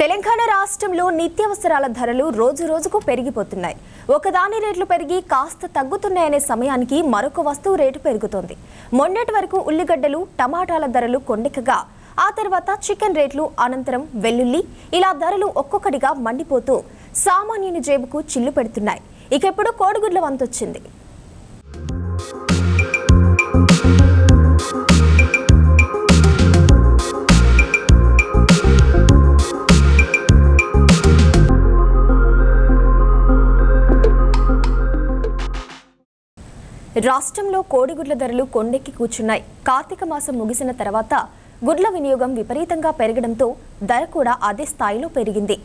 తెలంగాణ రాష్ట్రంలో నిత్యావసరాల ధరలు రోజు రోజుకు పెరిగిపోతున్నాయి. ఒకదాని రేట్లు పెరిగి కాస్త తగ్గుతున్నాయనే సమయానికి మరొక వస్తువు రేటు పెరుగుతోంది. మొన్నటి వరకు ఉల్లిగడ్డలు టమాటాల ధరలు కొండెక్కగా ఆ తర్వాత చికెన్ రేట్లు అనంతరం వెల్లుల్లి ఇలా ధరలు ఒక్కొక్కటిగా మండిపోతూ సామాన్యుని జేబుకు చిల్లు పెడుతున్నాయి. ఇక ఇప్పుడు కోడిగుడ్ల వంతొచ్చింది. రాష్ట్రంలో కోడిగుడ్ల ధరలు కొండెక్కి కూర్చున్నాయి. కార్తీక మాసం ముగిసిన తర్వాత గుడ్ల వినియోగం విపరీతంగా పెరగడంతో ధర కూడా అదే స్థాయిలో పెరిగింది.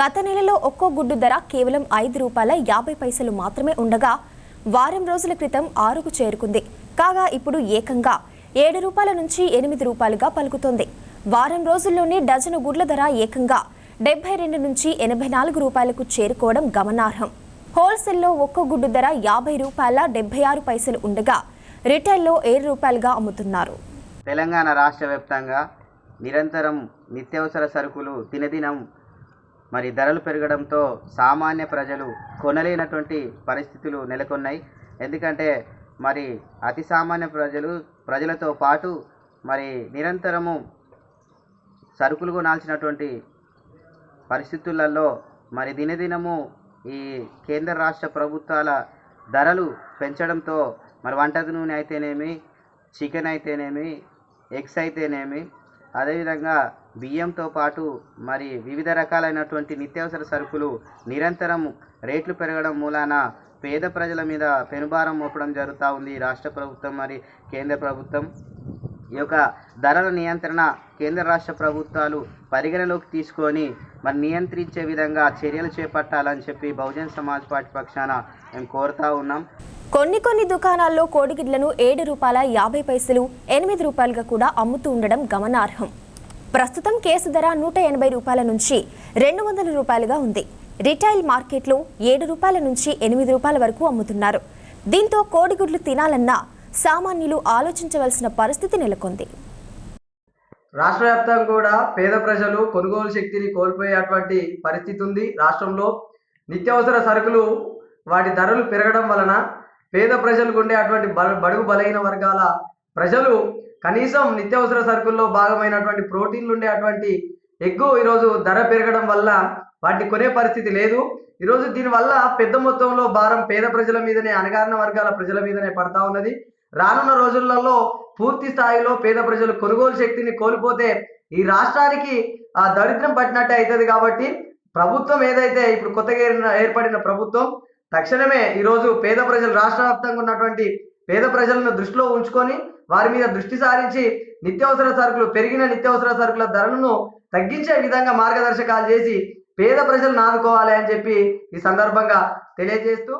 గత నెలలో ఒక్కో గుడ్డు ధర కేవలం ఐదు రూపాయల యాభై పైసలు మాత్రమే ఉండగా వారం రోజుల క్రితం ఆరుకు చేరుకుంది. కాగా ఇప్పుడు ఏకంగా ఏడు రూపాయల నుంచి ఎనిమిది రూపాయలుగా పలుకుతోంది. వారం రోజుల్లోనే డజను గుడ్ల ధర ఏకంగా డెబ్బై రెండు నుంచి ఎనభై నాలుగు రూపాయలకు చేరుకోవడం గమనార్హం. హోల్సేల్లో ఒక్కో గుడ్డు ధర యాభై రూపాయల డెబ్బై ఆరు పైసలు ఉండగా రిటైల్లో ఏడు రూపాయలుగా అమ్ముతున్నారు. తెలంగాణ రాష్ట్ర వ్యాప్తంగా నిరంతరం నిత్యావసర సరుకులు దినదినం మరి ధరలు పెరగడంతో సామాన్య ప్రజలు కొనలేనటువంటి పరిస్థితులు నెలకొన్నాయి. ఎందుకంటే మరి అతి సామాన్య ప్రజలు ప్రజలతో పాటు మరి నిరంతరము సరుకులు కొనాల్సినటువంటి పరిస్థితులలో మరి దినదినము ఈ కేంద్ర రాష్ట్ర ప్రభుత్వాల ధరలు పెంచడంతో మరి వంట నూనె అయితేనేమి చికెన్ అయితేనేమి ఎగ్స్ అయితేనేమి అదేవిధంగా బియ్యంతో పాటు మరి వివిధ రకాలైనటువంటి నిత్యావసర సరుకులు నిరంతరం రేట్లు పెరగడం మూలాన పేద ప్రజల మీద పెనుభారం మోపడం జరుగుతూ ఉంది రాష్ట్ర ప్రభుత్వం మరి కేంద్ర ప్రభుత్వం. ఈ యొక్క ధరల నియంత్రణ కేంద్ర రాష్ట్ర ప్రభుత్వాలు పరిగణలోకి తీసుకొని మరి నియంత్రించే విధంగా చర్యలు చేపట్టాలని చెప్పి బహుజన్ సమాజ్ పార్టీ పక్షాన మేము కోరుతా ఉన్నాం. కొన్ని కొన్ని దుకాణాల్లో కోడిగిడ్లను ఏడు రూపాయల యాభై పైసలు ఎనిమిది రూపాయలుగా కూడా అమ్ముతూ ఉండడం గమనార్హం. ప్రస్తుతం కేసు ధర నూట ఎనభై రూపాయల నుంచి రెండు వందల రూపాయలుగా ఉంది. రిటైల్ మార్కెట్లో ఏడు రూపాయల నుంచి ఎనిమిది రూపాయల వరకు అమ్ముతున్నారు. దీంతో కోడిగుడ్లు తినాలన్నా సామాన్యులు ఆలోచించవలసిన పరిస్థితి నెలకొంది. రాష్ట్ర వ్యాప్తంగా కూడా పేద ప్రజలు కొనుగోలు శక్తిని కోల్పోయేటువంటి పరిస్థితి ఉంది. రాష్ట్రంలో నిత్యావసర సరుకులు వాటి ధరలు పెరగడం వలన పేద ప్రజలకు ఉండే అటువంటి బడుగు బలహీన వర్గాల ప్రజలు కనీసం నిత్యావసర సరుకుల్లో భాగమైనటువంటి ప్రోటీన్లు ఉండే అటువంటి ఎగ్గు ఈరోజు ధర పెరగడం వల్ల వాటిని కొనే పరిస్థితి లేదు. ఈరోజు దీనివల్ల పెద్ద మొత్తంలో భారం పేద ప్రజల మీదనే అణగారిన వర్గాల ప్రజల మీదనే పడతా ఉన్నది. రానున్న రోజులలో పూర్తి స్థాయిలో పేద ప్రజలు కొనుగోలు శక్తిని కోల్పోతే ఈ రాష్ట్రానికి ఆ దరిద్రం పట్టినట్టే అవుతుంది కాబట్టి ప్రభుత్వం ఏదైతే ఇప్పుడు కొత్తగా ఏర్పడిన ప్రభుత్వం తక్షణమే ఈరోజు పేద ప్రజలు రాష్ట్ర వ్యాప్తంగా ఉన్నటువంటి పేద ప్రజలను దృష్టిలో ఉంచుకొని వారి మీద దృష్టి సారించి నిత్యావసర సరుకులు పెరిగిన నిత్యావసర సరుకుల ధరలను తగ్గించే విధంగా మార్గదర్శకాలు చేసి పేద ప్రజలను ఆదుకోవాలి అని చెప్పి ఈ సందర్భంగా తెలియజేస్తూ